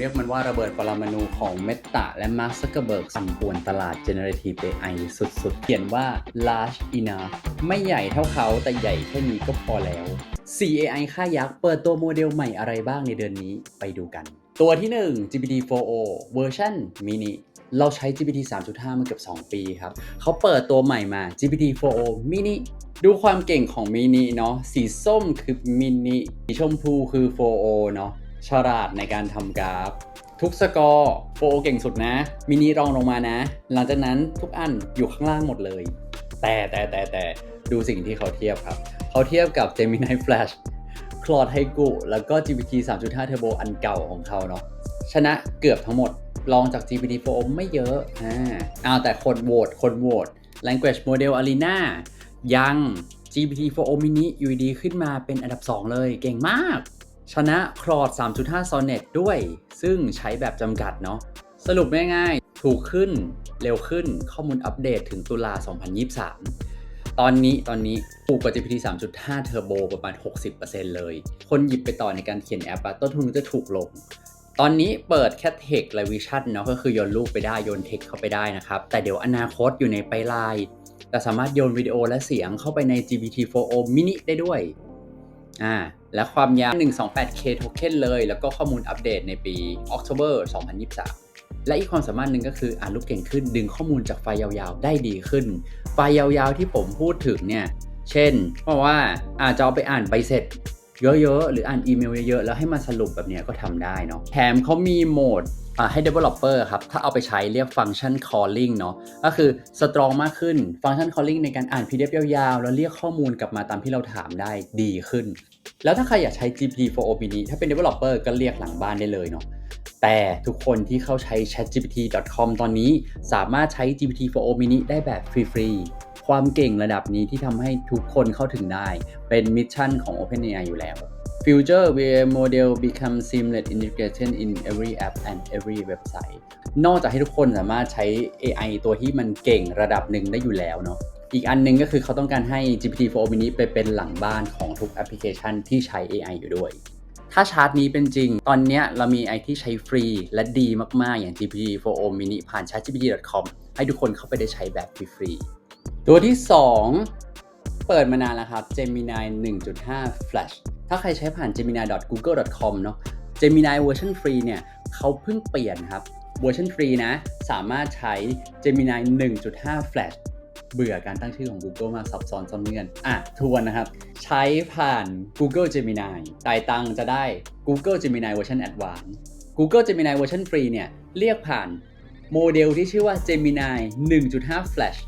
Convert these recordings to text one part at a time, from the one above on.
เรียกมันว่าระเบิดปรมาณูของเมตาและมาร์คซักเกอร์เบิร์กสั่นป่วนตลาด Generative AI สุดๆ เขียนว่า large enough ไม่ใหญ่เท่าเขาแต่ใหญ่แค่นี้ก็พอแล้ว CAI ค่ายักษ์เปิดตัวโมเดลใหม่อะไรบ้างในเดือนนี้ไปดูกัน ตัวที่ 1 GPT-4o เวอร์ชัน mini เราใช้ GPT 3.5 มาเกือบ2 ปีครับ เขาเปิดตัวใหม่มา GPT 4o mini ดูความเก่งของ mini เนาะ สีส้มคือ mini สีชมพูคือ 4o เนาะ ฉลาดในการทำกราฟ ทุกสกอร์ 4o เก่งสุดนะ มินิรองลงมานะ หลังจากนั้นทุกอันอยู่ข้างล่างหมดเลย แต่แต่แต่แต่ดูสิ่งที่เขาเทียบครับ เขาเทียบกับ Gemini Flash Claude Haiku แล้วก็ GPT 3.5 Turbo อันเก่าของเขาเนาะชนะเกือบทั้งหมดรองจาก GPT-4 ไม่เยอะอ่าเอาแต่คนโหวตคนโหวต Language Model Arena ยัง GPT-4 mini อยู่ดีขึ้นมาเป็นอันดับ 2 เลย เก่งมาก ชนะ Claude 3.5 Sonnet ด้วย ซึ่งใช้แบบจำกัดเนาะ สรุปง่ายๆ ถูกขึ้น เร็วขึ้น ข้อมูลอัปเดตถึงตุลา 2023 ตอนนี้ตอนนี้ถูกกว่า GPT 3.5 Turbo ประมาณ 60%เลย คนหยิบไปต่อในการเขียนแอปต้นทุนจะถูกลง ตอนนี้เปิดแค่ Text และ Vision เนาะ ก็คือโยนรูปไปได้ โยน Text เข้าไปได้นะครับ แต่เดี๋ยวอนาคตอยู่ในไปไลน์จะสามารถโยนวิดีโอและเสียงเข้าไปใน GPT-4o mini ได้ด้วย อ่าและความยาว 128K token เลย แล้วก็ข้อมูลอัปเดตในปี October 2023 และอีกความสามารถหนึ่งก็คืออ่านรูปเก่งขึ้น ดึงข้อมูลจากไฟล์ยาวๆ ได้ดีขึ้น ไฟล์ยาวๆที่ผมพูดถึงเนี่ย เช่น เพราะว่าอาจจะเอาไปอ่านใบเสร็จ เยอะๆ หรืออ่านอีเมลเยอะๆ แล้วให้มาสรุปแบบเนี้ยก็ทำได้เนาะ แถมเขามีโหมด ให้ developer ครับ ถ้าเอาไปใช้เรียกฟังก์ชัน calling เนาะก็คือ strong มากขึ้น ฟังก์ชัน calling ในการอ่าน PDF ยาวๆ แล้วเรียกข้อมูลกลับมาตามที่เราถามได้ดีขึ้น แล้วถ้าใครอยากใช้ GPT-4o mini ถ้าเป็น developer ก็เรียกหลังบ้านได้เลยเนาะแต่ทุกคนที่เข้าใช้ chatgpt.com ตอนนี้สามารถใช้ GPT-4o mini ได้แบบฟรีๆความเก่งระดับนี้ที่ทำให้ทุกคนเข้าถึงได้ เป็นมิชชั่นของ OpenAI อยู่แล้ว Future where model become seamless integration in every app and every website นอกจากให้ทุกคนสามารถใช้ AI ตัวที่มันเก่งระดับหนึ่งได้อยู่แล้วเนาะ อีกอันหนึงก็คือเขาต้องการให้ GPT-4o mini ไปเป็นหลังบ้านของทุกแอปพลิเคชันที่ใช้ AI อยู่ด้วย ถ้าชาร์ตนี้เป็นจริง ตอนเนี้ยเรามีไอที่ใช้ฟรีและดีมาก ๆ อย่าง GPT-4o mini ผ่าน chatgpt.com ให้ทุกคนเข้าไปได้ใช้แบบฟรีๆตัวที่ 2 เปิดมานานแล้วครับ Gemini 1.5 Flash ถ้าใครใช้ผ่าน gemini.google.com เนาะ Gemini เวอร์ชันฟรีเนี่ยเขาเพิ่งเปลี่ยนครับเวอร์ชันฟรีนะสามารถใช้ Gemini 1.5 Flash เบื่อการตั้งชื่อของ Google มากซับซ้อนซ้อนเงื่อนอะทวนนะครับ ใช้ผ่าน Google Gemini จ่ายตังจะได้ Google Gemini เวอร์ชัน Advanced Google Gemini เวอร์ชันฟรีเนี่ยเรียกผ่านโมเดลที่ชื่อว่า Gemini 1.5 Flash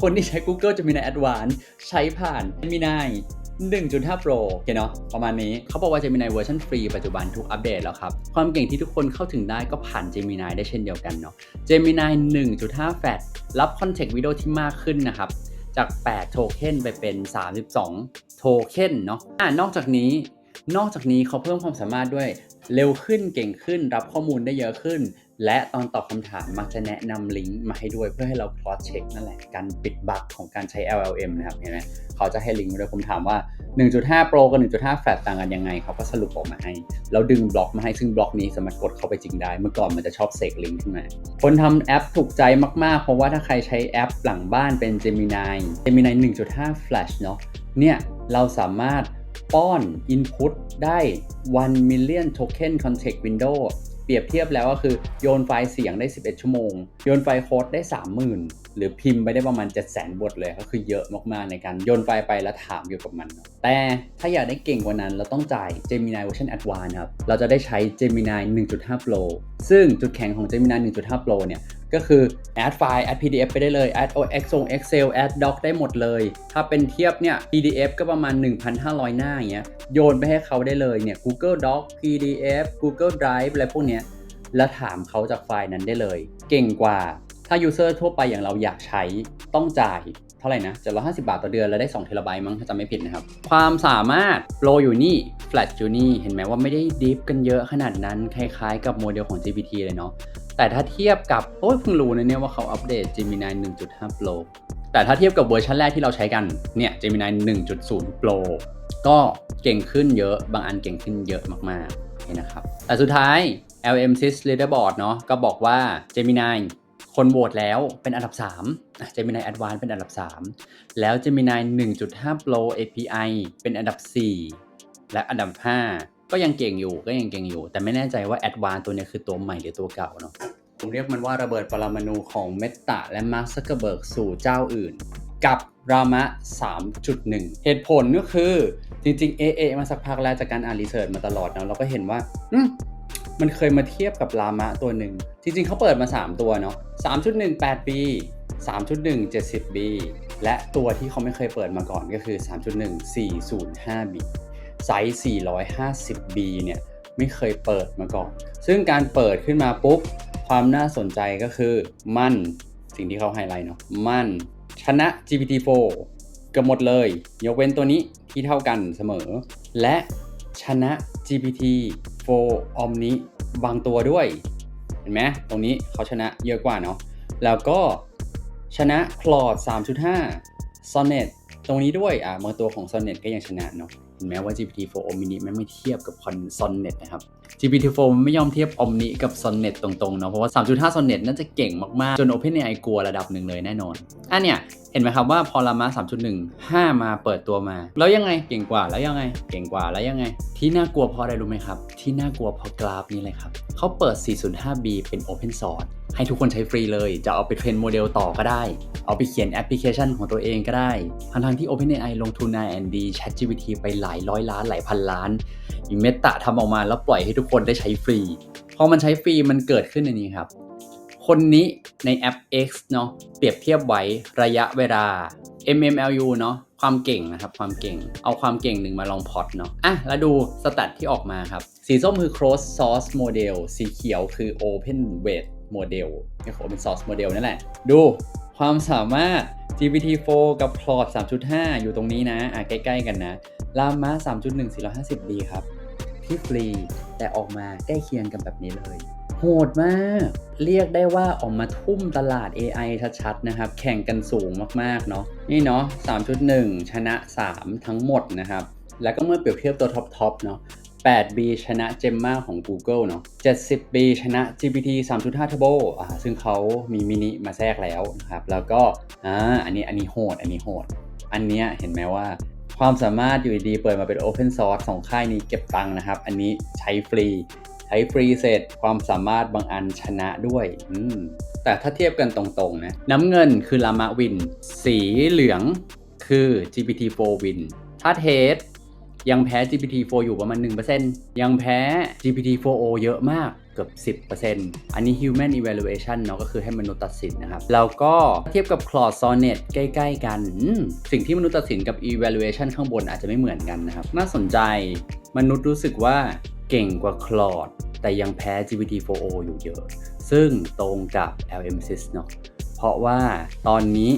คนที่ใช้ Google Gemini Advanced ใช้ผ่าน Gemini 1.5 Pro โอเคเนาะประมาณนี้เขาบอกว่า Gemini เวอร์ชันฟรีปัจจุบันทุกอัปเดตแล้วครับ ความเก่งที่ทุกคนเข้าถึงได้ก็ผ่าน Gemini ได้เช่นเดียวกันเนาะ Gemini 1.5 Flash รับ Context Video ที่มากขึ้นนะครับ จาก 8 โทเค็นไปเป็น 32 โทเค็นเนาะนอกจากนี้นอกจากนี้เขาเพิ่มความสามารถด้วยเร็วขึ้นเก่งขึ้นรับข้อมูลได้เยอะขึ้น และตอนตอบคำถามมักจะแนะนำลิงก์มาให้ด้วยเพื่อให้เรา cross check นั่นแหละ การปิดบั๊กของการใช้ LLM นะครับ เห็นไหมเขาจะให้ลิงก์มาด้วยผมถามว่า 1.5 Pro กับ 1.5 Flash ต่างกันยังไง เขาก็สรุปออกมาให้ แล้วดึงบล็อกมาให้ ซึ่งบล็อกนี้สามารถกดเข้าไปจริงได้ เมื่อก่อนมันจะชอบเสกลิงก์ขึ้นมา คนทำแอปถูกใจมาก ๆ เพราะว่าถ้าใครใช้แอปหลังบ้านเป็น Gemini Gemini 1.5 Flash เนาะ เนี่ยเราสามารถป้อน Input ได้ 1 million token context window เปรียบเทียบแล้วก็คือโยนไฟล์เสียงได้ 11 ชั่วโมง โยนไฟล์โค้ดได้ 30,000 หรือพิมพ์ไปได้ประมาณ 700,000 บทเลยก็คือเยอะมากๆในการโยนไฟล์ไปแล้วถามเกี่ยวกับมัน แต่ถ้าอยากได้เก่งกว่านั้นเราต้องจ่าย Gemini Version Advanced ครับ เราจะได้ใช้ Gemini 1.5 Pro ซึ่งจุดแข็งของ Gemini 1.5 Pro เนี่ย ก็คือ add ไฟล์ add PDF ไปได้เลย add OX ส่ง Excel add Doc ได้หมดเลย ถ้าเป็นเทียบเนี่ย PDF ก็ประมาณ 1,500 หน้าอย่างเงี้ยโยนไปให้เขาได้เลยเนี่ย Google Doc PDF Google Drive อะไรพวกเนี้ยแล้วถามเขาจากไฟล์นั้นได้เลย เก่งกว่าถ้า user ทั่วไปอย่างเราอยากใช้ต้องจ่ายเท่าไหร่นะ750 บาทต่อเดือน แล้วได้2เทราไบต์มั้งถ้าจำไม่ผิดนะครับ ความสามารถโปรอยู่นี่ flat อยู่นี่ เห็นไหมว่าไม่ได้ดิฟกันเยอะขนาดนั้น คล้ายๆ กับโมเดลของ GPT เลยเนาะ แต่ถ้าเทียบกับโอ้ยเพิ่งรู้นะเนี่ยว่าเขาอัปเดต Gemini 1.5 Pro แต่ถ้าเทียบกับเวอร์ชันแรกที่เราใช้กันเนี่ย Gemini 1.0 Pro ก็เก่งขึ้นเยอะบางอันเก่งขึ้นเยอะมากๆเห็นะครับแต่สุดท้าย LM6 Leaderboard เนาะก็บอกว่า Gemini คนโหวตแล้วเป็นอันดับ3 Gemini Advanced เป็นอันดับ 3 แล้ว Gemini 1.5 Pro API เป็นอันดับ 4 และอันดับ 5 ก็ยังเก่งอยู่ก็ยังเก่งอยู่ แต่ไม่แน่ใจว่า Advanced ตัวนี้คือตัวใหม่หรือตัวเก่าเนาะผมเรียกมันว่าระเบิดปรมาณูของ Meta และ Mark Zuckerberg สู่เจ้าอื่น กับรามะ 3.1 เหตุผลก็คือ จริงๆเอเอมาสักพักแล้วจากการอ่านรีเสิร์ชมาตลอดเนาะเราก็เห็นว่ามมันเคยมาเทียบกับรามะตัวหนึ่ง จริงๆ เขาเปิดมา 3 ตัวเนาะ3.1 8 b 3.1 70 b และตัวที่เขาไม่เคยเปิดมาก่อนก็คือ 3.1 405 b ไซส์ 450 b เนี่ยไม่เคยเปิดมาก่อน ซึ่งการเปิดขึ้นมาปุ๊บ ความน่าสนใจก็คือมันสิ่งที่เขาไฮไลท์เนาะมันชนะ GPT-4 กือบหมดเลย ยกเว้นตัวนี้ที่เท่ากันเสมอ และชนะ GPT-4 Omni บางตัวด้วย เห็นไหมตรงนี้เขาชนะเยอะกว่าเนาะแล้วก็ชนะ Claude 3.5 Sonnet ตรงนี้ด้วยอะบางตัวของ Sonnet ก็ยังชนะเนาะ แม้ว่า GPT-4 Omni ไม่ไม่เทียบกับ Sonnet นะครับ GPT-4 มันไม่ยอมเทียบ Omni กับ Sonnet ตรงๆเนาะเพราะว่า 3.5 Sonnet น่าจะเก่งมากๆ จน OpenAI กลัวระดับหนึ่งเลยแน่นอนอะเนี่ยเห็นไหมครับว่าพอรามา3.1 5 มาเปิดตัวมา แล้วยังไงเก่งกว่าแล้วยังไง เก่งกว่าแล้วยังไง ที่น่ากลัวเพราะอะไรรู้ไหมครับ ที่น่ากลัวเพราะกราฟนี้เลยครับเขาเปิด 405B เป็น Open Source ให้ทุกคนใช้ฟรีเลย จะเอาไปเทรนโมเดลต่อก็ได้ เอาไปเขียนแอปพลิเคชันของตัวเองก็ได้ทั้งทางที่ OpenAI ลงทุนใน R&D ChatGPT ไปหลายร้อยล้านหลายพันล้านอีเมตาทำออกมาแล้วปล่อยให้ทุกคนได้ใช้ฟรี พอมันใช้ฟรีมันเกิดขึ้นในนี้ครับ คนนี้ในแอป X เนาะเปรียบเทียบไว้ระยะเวลา MMLU เนาะความเก่งนะครับความเก่งเอาความเก่งหนึ่งมาลองพอตเนาะอะแล้วดูสแตทที่ออกมาครับ สีส้มคือ cross source model สีเขียวคือ open weight model นี่คือ open source model นั่นแหละ ดูความสามารถ GPT-4 กับ Claude 3.5 อยู่ตรงนี้นะ อะใกล้ ๆ กันนะ Llama 3.1 450D ครับ ที่ฟรี แต่ออกมาใกล้เคียงกันแบบนี้เลย โหดมาก เรียกได้ว่าออกมาทุ่มตลาด AI ชัดๆนะครับ แข่งกันสูงมากๆเนาะนี่เนาะ3.1 ชนะ 3 ทั้งหมดนะครับ แล้วก็เมื่อเปรียบเทียบตัวท็อปๆเนาะ 8B ชนะ Gemma ของ Google เนาะ 70B ชนะ GPT 3.5 Turbo อ่า ซึ่งเขามีมินิมาแทรกแล้วนะครับ แล้วก็ อ่า อันนี้ อันนี้โหด อันนี้โหด อันเนี้ยเห็นไหมว่า ความสามารถอยู่ดีเปิดมาเป็น Open Source สองค่ายนี้เก็บตังค์นะครับ อันนี้ใช้ฟรี ใช้ฟรีเสร็จความสามารถบางอันชนะด้วยอืมแต่ถ้าเทียบกันตรงๆนะน้ำเงินคือลามาวิน สีเหลืองคือ GPT-4 win ถ้าเทส ยังแพ้ GPT-4 อยู่ประมาณ 1%ยังแพ้ GPT-4o เยอะมากเกือบ 10%อันนี้ human evaluation เนาะก็คือให้มนุษย์ตัดสินนะครับ แล้วก็เทียบกับ Claude Sonnet ใกล้ ๆ กัน สิ่งที่มนุษย์ตัดสินกับ evaluation ข้างบนอาจจะไม่เหมือนกันนะครับ น่าสนใจมนุษย์รู้สึกว่าเก่งกว่า Claude แต่ยังแพ้ GPT-4o อยู่เยอะ ซึ่งตรงกับ LM6 เนาะเพราะว่าตอนนี้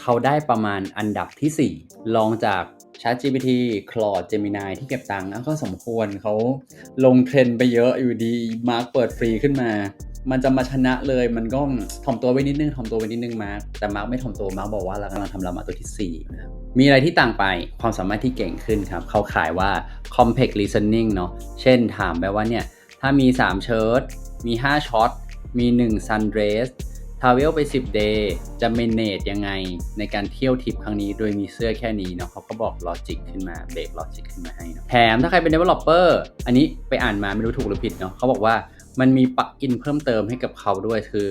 เขาได้ประมาณอันดับที่4ลองจาก ChatGPT Claude Gemini ที่เก็บตังค์ก็สมควรเขาลงเทรนไปเยอะอยู่ดีมาร์กเปิดฟรีขึ้นมา มันจะมาชนะเลยมันก็ถ่อมตัวไว้นิดนึงถ่อมตัวไว้นิดนึงมาร์กแต่มาร์กไม่ถ่อมตัวมาร์กบอกว่าเรากำลังทำรามาตัวที่4นะครับมีอะไรที่ต่างไปความสามารถที่เก่งขึ้นครับเขาขายว่า complex reasoning เนาะเช่นถามไปว่าเนี่ยถ้ามี 3 เชิร์ตมี 5ช็อตมี 1 sundress ราเวลไป 10 day จะ manage ยังไงในการเที่ยวทริปครั้งนี้โดยมีเสื้อแค่นี้เนาะเขาก็บอกลอจิกขึ้นมาเบรกลอจิกขึ้นมาให้นะแถมถ้าใครเป็น developer อันนี้ไปอ่านมาไม่รู้ถูกหรือผิดเนาะเขาบอกว่ามันมีปักอินเพิ่มเติมให้กับเขาด้วยคือ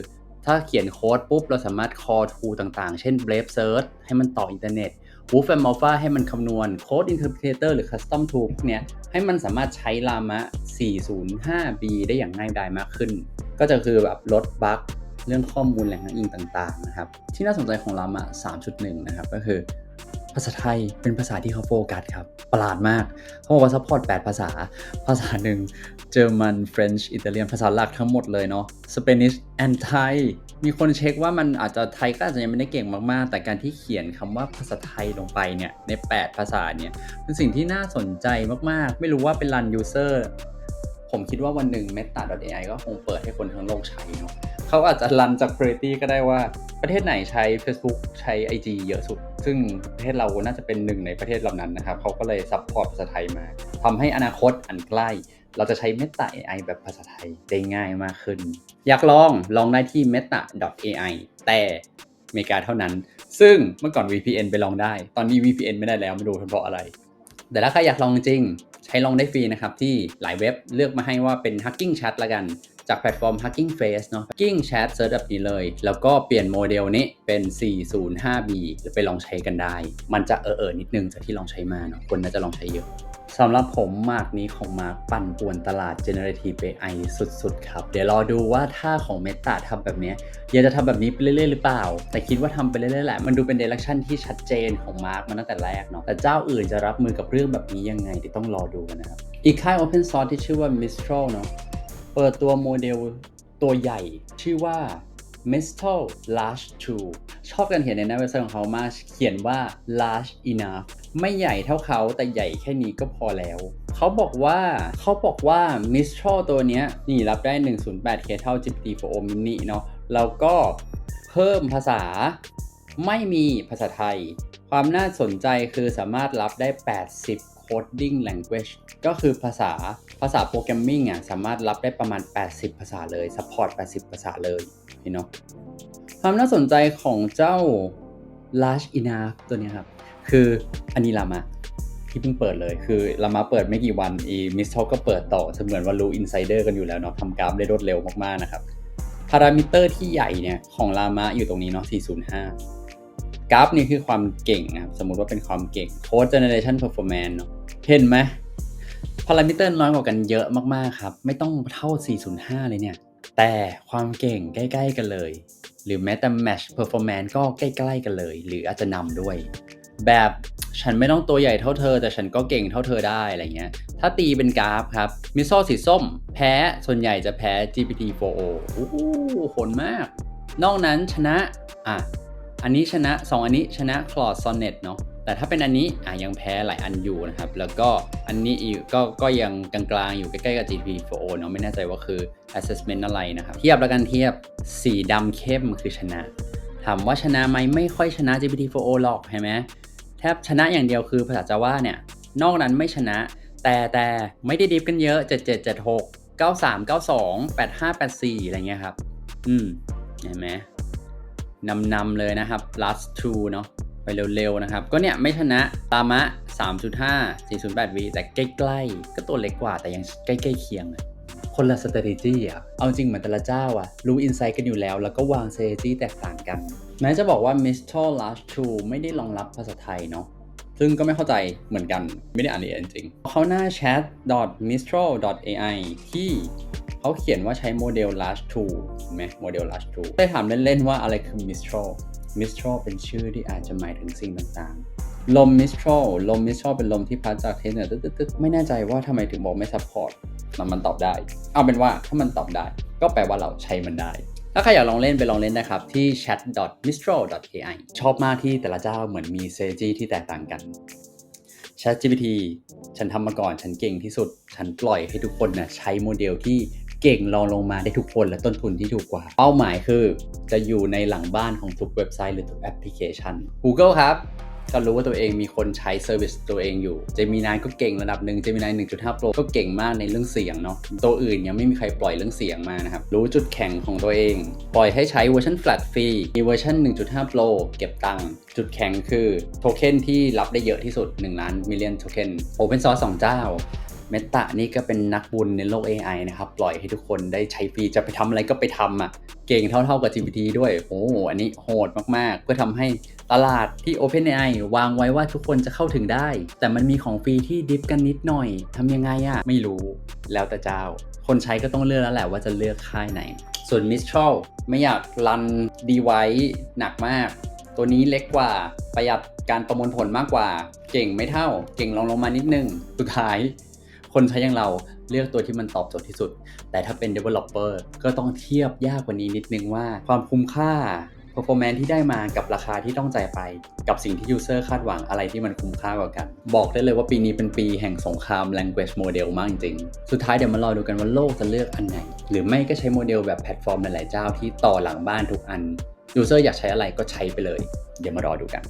ถ้าเขียนโค้ดปุ๊บ เราสามารถ call to ต่างๆ เช่น Brave Search ให้มันต่ออินเทอร์เน็ต Wolf and Alpha ให้มันคำนวณ Code Interpreter หรือ Custom Tool พวกเนี้ยให้มันสามารถใช้ Llama 405B ได้อย่างง่ายดายมากขึ้น ก็จะคือแบบลดบั๊ก เรื่องข้อมูลแหล่งอ้างอิงต่างๆนะครับที่น่าสนใจของ Llama 3.1 นะครับก็คือภาษาไทยเป็นภาษาที่เขาโฟกัสครับ ประหลาดมากเขาบอกว่าซัพพอร์ต 8 ภาษา ภาษาหนึ่งเยอรมันเฟรนช์อิตาเลียนภาษาหลักทั้งหมดเลยเนาะสเปนิชแอนไทยมีคนเช็คว่ามันอาจจะไทยก็อาจจะยังไม่ได้เก่งมากๆ แต่การที่เขียนคำว่าภาษาไทยลงไปเนี่ยใน 8 ภาษาเนี่ยเป็นสิ่งที่น่าสนใจมากๆ ไม่รู้ว่าเป็นรันยูเซอร์ผมคิดว่าวันหนึ่ง Meta.ai ก็คงเปิดให้คนทั้งโลกใช้เนาะ เขาอาจจะรันจาก Priority ก็ได้ว่าประเทศไหนใช้ Facebook ใช้ IG เยอะสุด ซึ่งประเทศเราน่าจะเป็นหนึ่งในประเทศเหล่านั้นนะครับเขาก็เลยซัพพอร์ตภาษาไทยมาทำให้อนาคตอันใกล้เราจะใช้ Meta AI แบบภาษาไทยได้ง่ายมากขึ้น อยากลองลองได้ที่ meta.ai แต่อเมริกาเท่านั้น ซึ่งเมื่อก่อน VPN ไปลองได้ ตอนนี้ VPN ไม่ได้แล้วไม่รู้เพราะอะไร แต่ถ้าใครอยากลองจริง ใช้ลองได้ฟรีนะครับ ที่หลายเว็บเลือกมาให้ว่าเป็น Hugging Chat ละกัน จากแพลตฟอร์ม Hugging Face เนาะ Hugging Chat เซิร์ชแบบนี้เลย แล้วก็เปลี่ยนโมเดลนี้เป็น 405B แล้วไปลองใช้กันได้ มันจะเออเออนิดนึงจากที่ลองใช้มาเนาะคนน่าจะลองใช้เยอะสำหรับผมมากนี้ของมาร์คปั่นป่วนตลาด Generative AI สุดๆ ครับ เดี๋ยวรอดูว่าถ้าของ Meta ทำแบบนี้ยอยากจะทำแบบนี้ไปเรื่อยๆ หรือเปล่า แต่คิดว่าทำไปเรื่อยๆแหละ มันดูเป็นเดเรคชั่นที่ชัดเจนของมาร์คมาตั้งแต่แรกเนาะแต่เจ้าอื่นจะรับมือกับเรื่องแบบนี้ยังไงเดี๋ยวต้องรอดูกันนะครับ อีกค่าย Open Source ที่ชื่อว่า Mistral เนาะ เปิดตัวโมเดลตัวใหญ่ชื่อว่า Mistral Large 2 ชอบการเขียนในหน้าเว็บไซต์ของเขามาก เขียนว่า large enough ไม่ใหญ่เท่าเขาแต่ใหญ่แค่นี้ก็พอแล้ว เขาบอกว่าเขาบอกว่า Mistral ตัวนี้นี่รับได้ 108K เท่า GPT-4o mini เนาะแล้วก็เพิ่มภาษาไม่มีภาษาไทย ความน่าสนใจคือสามารถรับได้ 80 coding language ก็คือภาษาภาษาโปรแกรมมิ่งอะสามารถรับได้ประมาณ 80 ภาษาเลย support 80 ภาษาเลยเห็นเนาะความน่าสนใจของเจ้า large enough ตัวนี้ครับ คืออันนี้ลามะที่เพิ่งเปิดเลยคือลามะเปิดไม่กี่วันอีมิสทอก็เปิดต่อเสมือนว่ารู้อินไซเดอร์กันอยู่แล้วเนาะทำกราฟได้รวดเร็วมากๆนะครับพารามิเตอร์ที่ใหญ่เนี่ยของลามะอยู่ตรงนี้เนาะ405 กราฟนี่คือความเก่งนะครับสมมติว่าเป็นความเก่ง Code Generation Performance เนาะเห็นไหมพารามิเตอร์น้อยกว่ากันเยอะมากๆครับ ไม่ต้องเท่า 405 เลยเนี่ย แต่ความเก่งใกล้ ๆ กันเลย หรือแม้แต่ Match Performance ก็ใกล้ๆกันเลย หรืออาจจะนำด้วย แบบฉันไม่ต้องตัวใหญ่เท่าเธอ แต่ฉันก็เก่งเท่าเธอได้อะไรเงี้ย ถ้าตีเป็นกราฟครับ มิโซสีส้ม แพ้ส่วนใหญ่จะแพ้ GPT-4o โอ้โหโหดมาก นอกนั้นชนะ อะ อันนี้ชนะ 2 อันนี้ชนะ Claude Sonnet เนาะแต่ถ้าเป็นอันนี้อะยังแพ้หลายอันอยู่นะครับ แล้วก็อันนี้อีกก็ก็ยังกลางๆอยู่ใกล้ ๆ กับ GP4O เนาะไม่แน่ใจว่าคือ assessment อะไรนะครับ เทียบแล้วกันเทียบสีดำเข้มคือชนะ ถามว่าชนะไหมไม่ค่อยชนะ GPT-4o หรอกเห็นไหมแทบชนะอย่างเดียวคือภาษาจาว่าเนี่ย นอกนั้นไม่ชนะ แต่แต่ไม่ได้ดิฟกันเยอะ 7776 93 92 85 84 อะไรเงี้ยครับ อืมเห็นไหม นำนำเลยนะครับ last two เนาะไปเร็วๆนะครับ ก็เนี่ยไม่ชนะตามะ 3.5 408วิแต่ใกล้ๆ ก็ตัวเล็กกว่าแต่ยังใกล้ๆเคียงคนละสตรีจี้อะ เอาจริงเหมือนแต่ละเจ้าอะ รู้อินไซต์กันอยู่แล้ว แล้วก็วางสตรีจี้แตกต่างกัน แม้จะบอกว่า Mistral Large 2ไม่ได้รองรับภาษาไทยเนาะ ซึ่งก็ไม่เข้าใจเหมือนกันไม่ได้อ่านละเอียดจริงเขาหน้า chat.mistral.ai ที่เขาเขียนว่าใช้โมเดล large 2เห็นไหมโมเดล large 2ได้ถามเล่น ๆ ว่าอะไรคือ Mistral Mistral เป็นชื่อที่อาจจะหมายถึงสิ่งต่างๆ ลม Mistral ลม Mistral เป็นลมที่พัดจากเทสเหนือตึ๊ดๆๆไม่แน่ใจว่าทำไมถึงบอกไม่ support มันมันตอบได้ เอาเป็นว่าถ้ามันตอบได้ ก็แปลว่าเราใช้มันได้ ถ้าใครอยากลองเล่นไปลองเล่นนะครับ ที่ chat.mistral.ai ชอบมากที่แต่ละเจ้าเหมือนมี strategy ที่แตกต่างกัน ChatGPT ฉันทำมาก่อนฉันเก่งที่สุด ฉันปล่อยให้ทุกคนนะใช้โมเดลที่เก่งรองลงมาได้ทุกคนและต้นทุนที่ถูกกว่า เป้าหมายคือ จะอยู่ในหลังบ้านของทุกเว็บไซต์หรือทุกแอปพลิเคชัน Google ครับ ก็รู้ว่าตัวเองมีคนใช้เซอร์วิสตัวเองอยู่ เจมินายก็เก่งระดับหนึ่งเจมินาย1.5 Pro ก็เก่งมากในเรื่องเสียงเนาะ ตัวอื่นยังไม่มีใครปล่อยเรื่องเสียงมานะครับ รู้จุดแข็งของตัวเอง ปล่อยให้ใช้เวอร์ชันแฟลตฟรี มีเวอร์ชัน1.5 Pro เก็บตังค์ จุดแข็งคือโทเค็นที่รับได้เยอะที่สุด 1 ล้านมิลเลียนโทเค็น Open Source 2เจ้า เมตานี่ก็เป็นนักบุญในโลก AI นะครับ ปล่อยให้ทุกคนได้ใช้ฟรีจะไปทำอะไรก็ไปทำอะ เก่งเท่าๆกับ GPT ด้วย โอ้โหอันนี้โหดมากๆ เพื่อทำให้ตลาดที่ OpenAI วางไว้ว่าทุกคนจะเข้าถึงได้ แต่มันมีของฟรีที่ดิฟกันนิดหน่อยทำยังไงอะ ไม่รู้ แล้วแต่เจ้า คนใช้ก็ต้องเลือกแล้วแหละว่าจะเลือกค่ายไหน ส่วน Mistral ไม่อยากรันดีไว้หนักมาก ตัวนี้เล็กกว่าประหยัดการประมวลผลมากกว่า เก่งไม่เท่า เก่งลองลงมานิดนึงสุดท้าย คนใช้อย่างเราเลือกตัวที่มันตอบโจทย์ที่สุด แต่ถ้าเป็น developer ก็ต้องเทียบยากกว่านี้นิดนึงว่า ความคุ้มค่า performance ที่ได้มากับราคาที่ต้องจ่ายไป กับสิ่งที่ user คาดหวังอะไรที่มันคุ้มค่ากว่ากัน บอกได้เลยว่าปีนี้เป็นปีแห่งสงคราม language model มากจริง สุดท้ายเดี๋ยวมารอดูกันว่าโลกจะเลือกอันไหน หรือไม่ก็ใช้โมเดลแบบแพลตฟอร์มหลายๆเจ้าที่ต่อหลังบ้านทุกอัน user อยากใช้อะไรก็ใช้ไปเลย เดี๋ยวมารอดูกัน